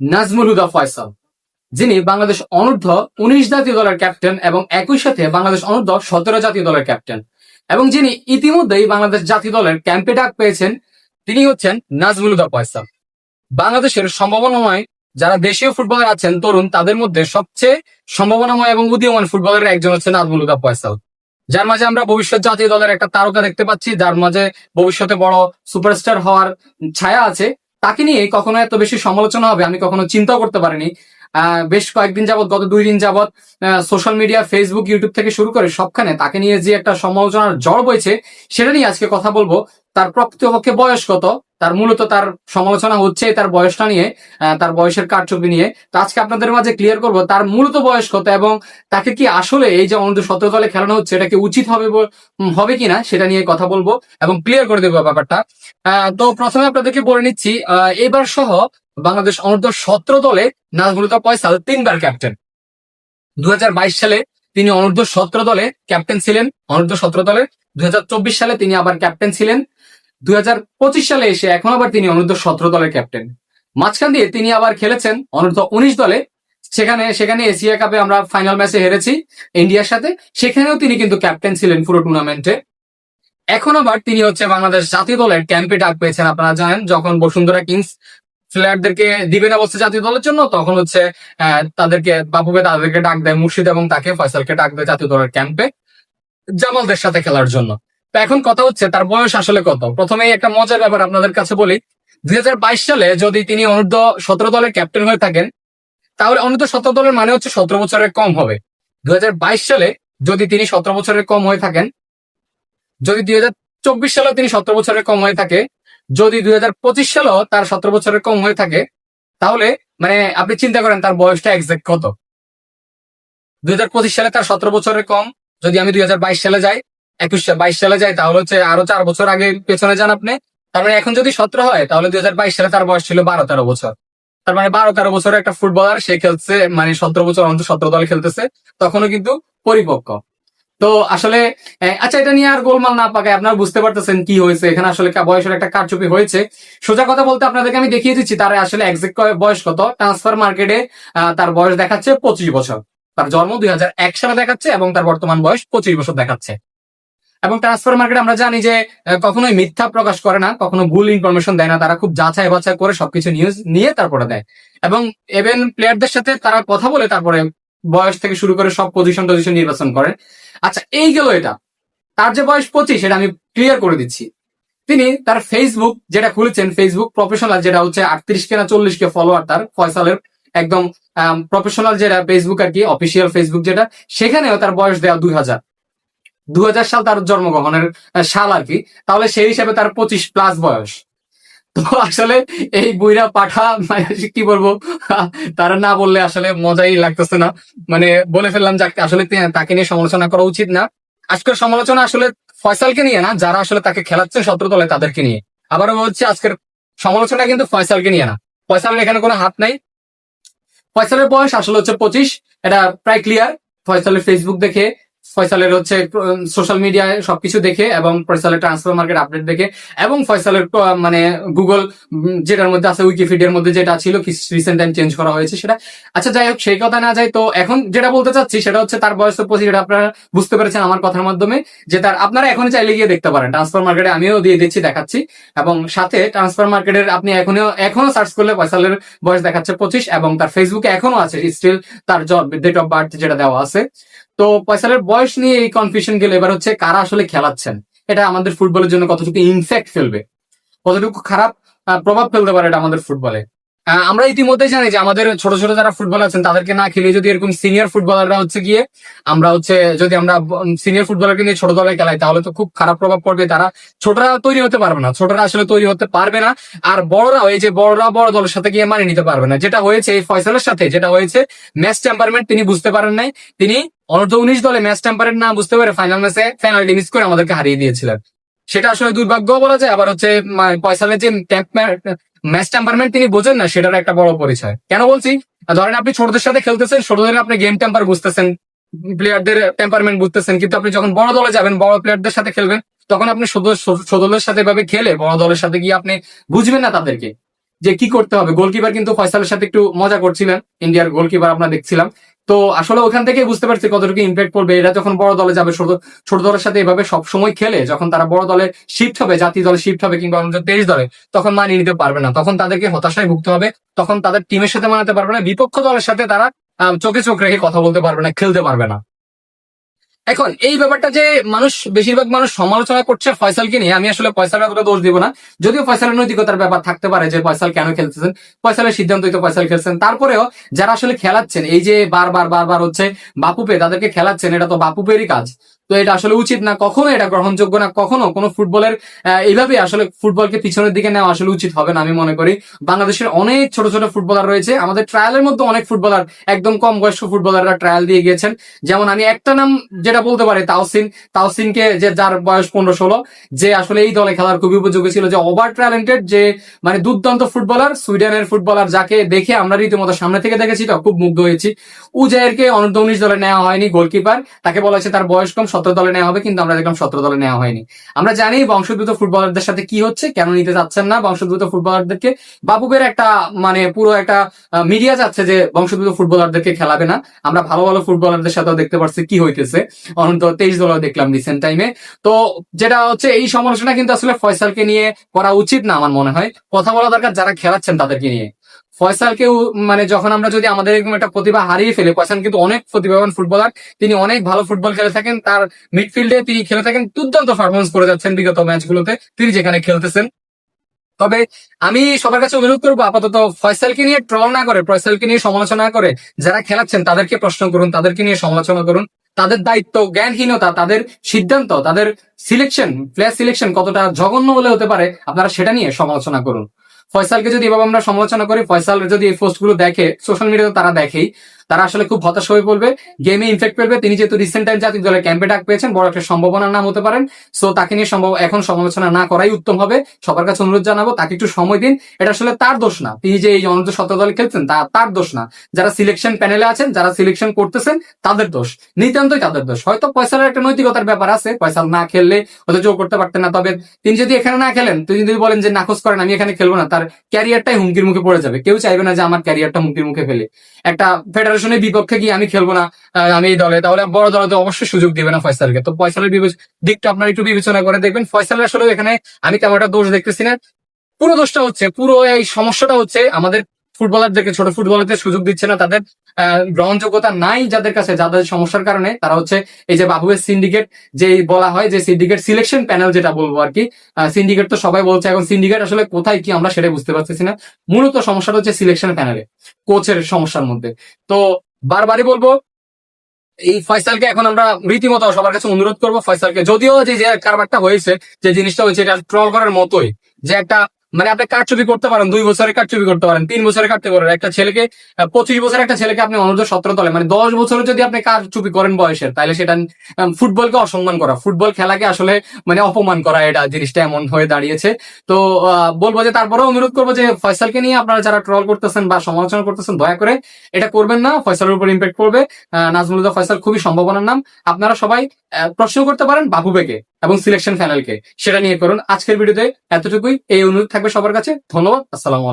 নাজমুল হুদা ফয়সাল, যিনি বাংলাদেশ অনূর্ধ্ব উনিশ জাতীয় দলের ক্যাপ্টেন এবং একই সাথে বাংলাদেশ অনূর্ধ্ব সতেরো জাতীয় দলের ক্যাপ্টেন। এবং যিনি ইতিমধ্যেই বাংলাদেশ জাতীয় দলের ক্যাম্পে ডাক পেয়েছেন, তিনি হচ্ছেন নাজমুল হুদা ফয়সাল। বাংলাদেশের সম্ভাবনাময় যারা দেশীয় ফুটবলার আছেন, তরুণ, তাদের মধ্যে সবচেয়ে সম্ভাবনাময় এবং উদীয়মান ফুটবলারের একজন হচ্ছে নাজমুল হুদা ফয়সাল। যার মাঝে আমরা ভবিষ্যৎ জাতীয় দলের একটা তারকা দেখতে পাচ্ছি, যার মাঝে ভবিষ্যতে বড় সুপারস্টার হওয়ার ছায়া আছে। তাকে নিয়ে কখনো এত বেশি সমালোচনা হবে, আমি কখনো চিন্তাও করতে পারিনি। বেশ কয়েকদিন যাবত গত দুই দিন যাবত সোশ্যাল মিডিয়া ফেসবুক ইউটিউব থেকে শুরু করে সবখানে তাকে নিয়ে যে একটা সমালোচনার জ্বর বইছে, সেটা নিয়ে আজকে কথা বলব। তার প্রকৃতপক্ষে বয়স কত? তার মূলত তার সমালোচনা হচ্ছে তার বয়সটা নিয়ে তার বয়সের কারচুপি নিয়ে। তো আজকে আপনাদের মাঝে ক্লিয়ার করব, তার মূলত বয়স কত এবং তাকে কি আসলে এই যে অনূর্ধ্ব সতেরো দলে খেলানো হচ্ছে, এটা কি উচিত হবে হবে কিনা সেটা নিয়ে কথা বলব এবং ক্লিয়ার করে দেবো ব্যাপারটা। তো প্রথমে আপনাদেরকে বলে নিচ্ছি এবার সহ বাংলাদেশ অনূর্ধ্ব সতেরো দলে নাজমুলতা পয়সাল তিনবার ক্যাপ্টেন দু হাজার বাইশ সালে তিনি অনূর্ধ্ব সতেরো দলে ক্যাপ্টেন ছিলেন। অনূর্ধ্ব সতেরো দলে দুই হাজার চব্বিশ সালে তিনি আবার ক্যাপ্টেন ছিলেন। দুই হাজার পঁচিশ সালে এসে এখন আবার তিনি অনূর্ধ্ব সতেরো দলের ক্যাপ্টেন মাঝখান দিয়ে তিনি আবার খেলেছেন অনূর্ধ্ব উনিশ দলে। সেখানে সেখানে এশিয়া কাপে আমরা ফাইনাল ম্যাচে হেরেছি ইন্ডিয়ার সাথে। সেখানেও তিনি কিন্তু ক্যাপ্টেন ছিলেন পুরো টুর্নামেন্টে এখন আবার তিনি হচ্ছে বাংলাদেশ জাতীয় দলের ক্যাম্পে ডাক পেয়েছেন, আপনারা জানেন, যখন বসুন্ধরা কিংস প্লেয়ারদেরকে দিবে না বলছে জাতীয় দলের জন্য, তখন হচ্ছে তাদেরকে বাপুকে তাদেরকে ডাক দেয় মুর্শিদ এবং তাকে ফয়সালকে ডাক দেয় জাতীয় দলের ক্যাম্পে জামালদের সাথে খেলার জন্য। তো এখন কথা হচ্ছে, তার বয়স আসলে কত? প্রথমেই একটা মজার ব্যাপার আপনাদের কাছে বলি। দুই হাজার বাইশ সালে যদি তিনি অনূর্ধ্ব সতেরো দলের ক্যাপ্টেন হয়ে থাকেন, তাহলে অনূর্ধ্ব সতেরো দলের মানে হচ্ছে সতেরো বছরের কম হবে। দুই হাজার বাইশ সালে যদি তিনি সতেরো বছরের কম হয়ে থাকেন, যদি দুই হাজার চব্বিশ সালেও তিনি সতেরো বছরের কম হয়ে থাকে, যদি দুই হাজার পঁচিশ সালেও তার সতেরো বছরের কম হয়ে থাকে, তাহলে মানে আপনি চিন্তা করেন তার বয়সটা এক্সাক্ট কত। দুই হাজার পঁচিশ সালে তার সতেরো বছরের কম, যদি আমি দুই হাজার বাইশ সালে যাই একুশ বাইশ সালে যাই তাহলে হচ্ছে আরও চার বছর আগে পেছনে যান আপনি। তার মানে এখন যদি সতেরো হয়, তাহলে দুই হাজার বাইশ সালে তার বয়স ছিল বারো, তেরো বছর। তার মানে বারো, তেরো বছরের একটা ফুটবলার, সে খেলছে মানে সতেরো বছর অন্তত সতেরো দলে খেলতেছে, তখনও কিন্তু পরিপক্ক। তো আসলে আচ্ছা এটা নিয়ে আর গোলমাল না পাকায় আপনারা বুঝতে পারতেছেন কি হয়েছে, এখানে আসলে বয়সের একটা কারচুপি হয়েছে। সোজা কথা বলতে আপনাদেরকে আমি দেখিয়ে দিচ্ছি, তার আসলে এক্সাক্ট বয়স কত? ট্রান্সফার মার্কেটে তার বয়স দেখাচ্ছে পঁচিশ বছর। তার জন্ম দুই হাজার এক সালে দেখাচ্ছে এবং তার বর্তমান বয়স পঁচিশ বছর দেখাচ্ছে। এবং ট্রান্সফার মার্কেট আমরা জানি যে কখনোই মিথ্যা প্রকাশ করে না, কখনো ভুল ইনফরমেশন দেয় না, তারা খুব যাচাই বাছাই করে সবকিছু নিউজ নিয়ে তারপরে দেয়। এবং এভেন প্লেয়ারদের সাথে তারা কথা বলে তারপরে বয়স থেকে শুরু করে সব পজিশন টজিশন নির্বাচন করে। আচ্ছা এই গেল এটা। তার যে বয়স পঁচিশ, এটা আমি ক্লিয়ার করে দিচ্ছি। তিনি তার ফেসবুক যেটা খুলেছেন ফেসবুক প্রফেশনাল যেটা হচ্ছে আটত্রিশ কে না চল্লিশ কে ফলোয়ার তার ফয়সালের একদম প্রফেশনাল যেটা ফেসবুক আর কি অফিসিয়াল ফেসবুক যেটা, সেখানেও তার বয়স দেওয়া দুই হাজার। দু হাজার সাল তার জন্মগ্রহণের সাল আর কি। তাহলে সেই হিসাবে তার পঁচিশ প্লাস বয়স। তো আসলে এই বুইরা পাঠা মানে কি বলব, তারা না বললে আসলে মজাই লাগতেছে না। মানে বলে ফেললাম যে আসলে তাকে নিয়ে সমালোচনা করা উচিত না। আজকের সমালোচনা আসলে ফয়সালকে নিয়ে না, যারা আসলে তাকে খেলাচ্ছেন সতেরো দলে তাদেরকে নিয়ে। আবারও বলছি, আজকের সমালোচনা কিন্তু ফয়সালকে নিয়ে না। ফয়সালের এখানে কোনো হাত নাই। ফয়সালের বয়স আসলে হচ্ছে পঁচিশ, এটা প্রায় ক্লিয়ার ফয়সালের ফেসবুক দেখে ফয়সালের হচ্ছে সোশ্যাল মিডিয়ায় সবকিছু দেখে এবং ফয়সালের ট্রান্সফার মার্কেট আপডেট দেখে এবং ফয়সালের মানে গুগল যেটার মধ্যে আছে উইকিপিডিয়ার মধ্যে যেটা ছিল রিসেন্ট টাইম চেঞ্জ করা হয়েছে সেটা। আচ্ছা যাই হোক, সেই কথা না যায় তো এখন যেটা বলতে চাচ্ছি সেটা হচ্ছে তার বয়স তো পঁচিশ আপনারা বুঝতে পেরেছেন আমার কথার মাধ্যমে, যে তার, আপনারা এখন চাইলে গিয়ে দেখতে পারেন। ট্রান্সফার মার্কেটে আমিও দিয়ে দিচ্ছি, দেখাচ্ছি। এবং সাথে ট্রান্সফার মার্কেটের আপনি এখনও এখনও সার্চ করলে ফয়সালের বয়স দেখাচ্ছে পঁচিশ এবং তার ফেসবুকে এখনও আছে স্টিল তার জব ডেট অফ বার্থ যেটা দেওয়া আছে। তো পয়সালের বয়স নিয়ে এই কনফিউশন গেলে। এবার হচ্ছে কারা আসলে খেলাচ্ছেন? এটা আমাদের ফুটবলের জন্য কতটুকু ইনফেক্ট ফেলবে? কতটুকু খারাপ প্রভাব ফেলতে পারে এটা আমাদের ফুটবলে আমরা ইতিমধ্যে জানি যে আমাদের ছোট ছোট যারা ফুটবল আছেন, তাদেরকে না খেলে যদি এরকম সিনিয়র ফুটবলাররা হচ্ছে গিয়ে আমরা হচ্ছে যদি আমরা সিনিয়র ফুটবলারকে নিয়ে ছোট দলে খেলাই, তাহলে তো খুব খারাপ প্রভাব পড়বে। তারা ছোটরা তৈরি হতে পারবে না, ছোটরা আসলে তৈরি হতে পারবে না, আর বড়রা, এই যে বড়রা বড় দলের সাথে গিয়ে মানিয়ে নিতে পারবে না। যেটা হয়েছে এই ফয়সালের সাথে, যেটা হয়েছে ম্যাচ টেম্পারমেন্ট, তিনি বুঝতে পারেন নাই। তিনি অনূর্ধ্ব উনিশ দলে ম্যাচ টেম্পারেন্ট না বুঝতে পারে ফাইনাল ম্যাচে পেনাল্টি মিস করে আমাদেরকে হারিয়ে দিয়েছিলেন। সেটা আসলে দুর্ভাগ্য বলা যায়, আবার হচ্ছে ফয়সালের যে ম্যাচ টেম্পারমেন্ট তিনি বোঝেন না, সেটার একটা বড় পরিচয়। কেন বলছি? ধরেন আপনি ছোটদের সাথে খেলতেছেন, ছোটদের আপনি গেম টেম্পার বুঝতেছেন প্লেয়ারদের টেম্পারমেন্ট বুঝতেছেন, কিন্তু আপনি যখন বড় দলে যাবেন, বড় প্লেয়ারদের সাথে খেলবেন, তখন আপনি ছোট ছোট দলের সাথে এভাবে খেলে, বড় দলের সাথে গিয়ে আপনি বুঝবেন না তাদেরকে। যে কি করতে হবে? গোলকিপার কিন্তু ফয়সালের সাথে একটু মজা করছিলেন। ইন্ডিয়ার গোলকিপার আমরা দেখছিলাম। তো আসলে ওখান থেকে বুঝতে পারছি কতটুকু ইম্প্যাক্ট পড়বে। এরা যখন বড় দলে যাবে, ছোট ছোট দলের সাথে এভাবে সব সময় খেলে, যখন তারা বড় দলে শিফট হবে, জাতীয় দলে শিফট হবে কিংবা অন্য তেইশ দলে, তখন মানিয়ে নিতে পারবে না। তখন তাদেরকে হতাশায় ভুগতে হবে। তখন তাদের টিমের সাথে মানাতে পারবে না। বিপক্ষ দলের সাথে তারা চোখে চোখ রেখে কথা বলতে পারবে না, খেলতে পারবে না। এখন, এই ব্যাপারটা যে মানুষ, বেশিরভাগ মানুষ সমালোচনা করছে ফয়সালকে নিয়ে, আমি আসলে ফয়সালের এতটা দোষ দিব না। যদিও ফয়সালের নৈতিকতার ব্যাপার থাকতে পারে যে ফয়সাল কেন খেলতেছেন, ফয়সালের সিদ্ধান্তই তো ফয়সাল খেলছেন। তারপরেও যারা আসলে খেলাচ্ছেন, এই যে বারবার বারবার হচ্ছে বাপুপে, তাদেরকে খেলাচ্ছেন, এটা তো বাপুপেরই কাজ। তো এটা আসলে উচিত না, কখনো এটা গ্রহণযোগ্য না, কখনো কোনো ফুটবলের এইভাবে আসলে ফুটবলকে পিছনের দিকে নেওয়া আসলে উচিত হবে না আমি মনে করি। বাংলাদেশের অনেক ছোট ছোট ফুটবলার রয়েছে, আমাদের ট্রায়ালের মধ্যে অনেক ফুটবলার, একদম কম বয়স্ক ফুটবলাররা ট্রায়াল দিয়ে গিয়েছেন। যেমন আমি একটা নাম যেটা বলতে পারি, তাওসিন, তাওসিনকে যে যার বয়স পনেরো ষোলো, যে আসলে এই দলে খেলার খুবই উপযোগী ছিল, যে ওভার ট্যালেন্টেড যে মানে দুর্দান্ত ফুটবলার, সুইডেনের ফুটবলার যাকে দেখে আমরা রীতিমতো সামনে থেকে দেখেছি, তো খুব মুগ্ধ হয়েছি। উজায়েরকে অনূর্ধ্ব উনিশ দলে নেওয়া হয়নি গোলকিপার, তাকে বলা হয়েছে তার বয়স কম সতেরো দলে নেওয়া হবে, কিন্তু আমরা দেখলাম সতেরো দলে নেওয়া হয়নি। আমরা জানি বংশোদ্ভূত ফুটবলারদের সাথে কি হচ্ছে, কেন নিতে চাচ্ছেন না বংশোদ্ভূত ফুটবলারদেরকে। বাবুবের একটা মানে পুরো একটা মিডিয়া যাচ্ছে যে বংশোদ্ভূত ফুটবলারদেরকে খেলাবে না। আমরা ভালো ভালো ফুটবলারদের সাথেও দেখতে পাচ্ছি কি হইতেছে। অনন্ত তেইশ দলও দেখলাম রিসেন্ট টাইমে তো যেটা হচ্ছে, এই সমালোচনা কিন্তু আসলে ফয়সালকে নিয়ে করা উচিত না, আমার মনে হয়। কথা বলা দরকার, যারা খেলাচ্ছেন তাদেরকে নিয়ে। ফয়সালকেও মানে যখন আমরা যদি আমাদের এরকম একটা প্রতিভা হারিয়ে ফেলে, ফয়সাল কিন্তু অনেক প্রতিভাবান ফুটবলার। তিনি অনেক ভালো ফুটবল খেলে থাকেন। তার মিডফিল্ডে তিনি খেলে থাকেন। দুর্দান্ত পারফরমেন্স করে যাচ্ছেন বিগত ম্যাচগুলোতে তিনি যেখানে খেলতেছেন। তবে আমি সবার কাছে অনুরোধ করব, আপাতত ফয়সালকে নিয়ে ট্রল না করে, ফয়সালকে নিয়ে সমালোচনা করে, যারা খেলাচ্ছেন তাদেরকে প্রশ্ন করুন, তাদেরকে নিয়ে সমালোচনা করুন। তাদের দায়িত্ব জ্ঞানহীনতা, তাদের সিদ্ধান্ত, তাদের সিলেকশন প্লেয়ার সিলেকশন কতটা জঘন্য হলে হতে পারে, আপনারা সেটা নিয়ে সমালোচনা করুন। ফয়সালকে যদি এভাবে আমরা সমালোচনা করি, ফয়সাল যদি এই পোস্টগুলো দেখে সোশ্যাল মিডিয়াতে তারা দেখেই তারা আসলে খুব হতাশ হয়ে পড়বে। গেমে ইনফেক্ট ফেলবে তিনি যেহেতু রিসেন্ট টাইম জাতীয় দলের ক্যাম্পে ডাক পেয়েছেন, বড় একটা সম্ভাবনার নাম হতে পারেন। সো তাকে নিয়ে সম্ভব এখন সমালোচনা না করাই উত্তম হবে। সবার কাছে অনুরোধ জানাব, তাকে একটু সময় দিন। এটা আসলে তার দোষ না। তিনি যে এই অনন্ত সত্য দলে খেলছেন, তা তার দোষ না। যারা সিলেকশন প্যানেলে আছেন, যারা সিলেকশন করতেছেন, তাদের দোষ। নিতান্তই তাদের দোষ। হয়তো পয়সার একটা নৈতিকতার ব্যাপার আছে। পয়সা না খেললে হয়তো জোর করতে পারতেন না। তবে তিনি যদি এখানে না খেলেন তিনি যদি বলেন যে নাকচ করেন, আমি এখানে খেলব না, তার ক্যারিয়ারটাই হুমকির মুখে পড়ে যাবে। কেউ চাইবে না যে, আমার ক্যারিয়ারটা হুমকির মুখে ফেলে। একটা ফেডারেশনের বিপক্ষে গিয়ে আমি খেলব না আমি এই দলে? তাহলে বড় দলে তো অবশ্যই সুযোগ দিবে না ফয়সালকে। তো ফয়সালের দিকটা আপনার একটু বিবেচনা করে দেখবেন। ফয়সালের আসলে এখানে আমি তেমন একটা দোষ দেখতেছি না। পুরো দোষটা হচ্ছে, পুরো এই সমস্যাটা হচ্ছে আমাদের ফুটবলারদেরকে ছোট ফুটবলারদের সুযোগ দিচ্ছে না তাদের গ্রহণযোগ্যতা নাই যাদের কাছে, যাদের সমস্যার কারণে, তারা হচ্ছে এই যে বাবুয়ের সিন্ডিকেট যে বলা হয়, যে সিন্ডিকেট সিলেকশন প্যানেল যেটা বলব আর কি সিন্ডিকেট তো সবাই বলছে, এখন সিন্ডিকেট আসলে কোথায়, কি আমরা সেটাই বুঝতে পারতেছি না। মূলত সমস্যাটা হচ্ছে সিলেকশন প্যানেলে কোচের সমস্যার মধ্যে। তো বারবারই বলব, এই ফয়সালকে এখন আমরা রীতিমতো সবার কাছে অনুরোধ করব, ফয়সালকে, যদিও যে কারবারটা হয়েছে, যে জিনিসটা হয়েছে, এটা ট্রল করার মতোই, যে একটা মানে আপনি কারচুপি করতে পারেন, দুই বছরের কারচুপি করতে পারেন, তিন বছরের কাটতে পারেন। একটা ছেলেকে পঁচিশ বছরের একটা ছেলেকে আপনি অনূর্ধ্ব সতেরো তলে মানে দশ বছরে যদি আপনি কারচুপি করেন বয়সের, তাহলে সেটা ফুটবলকে অসম্মান করা, ফুটবল খেলাকে আসলে মানে অপমান করা এটা জিনিসটা এমন হয়ে দাঁড়িয়েছে। তো বলব যে তারপরেও অনুরোধ করব যে ফয়সালকে নিয়ে আপনারা যারা ট্রল করতেছেন বা সমালোচনা করতেছেন, দয়া করে এটা করবেন না, ফয়সালের উপর ইম্প্যাক্ট করবে নাজমুলুল্লাহ ফয়সাল খুবই সম্ভাবনার নাম। আপনারা সবাই প্রশ্ন করতে পারেন বাবুবেকে এবং সিলেকশন প্যানেলকে সেটা নিয়ে করুন। আজকের ভিডিওতে এতটুকুই। এই অনুরোধ থাকবে সবার কাছে। ধন্যবাদ। আসসালামু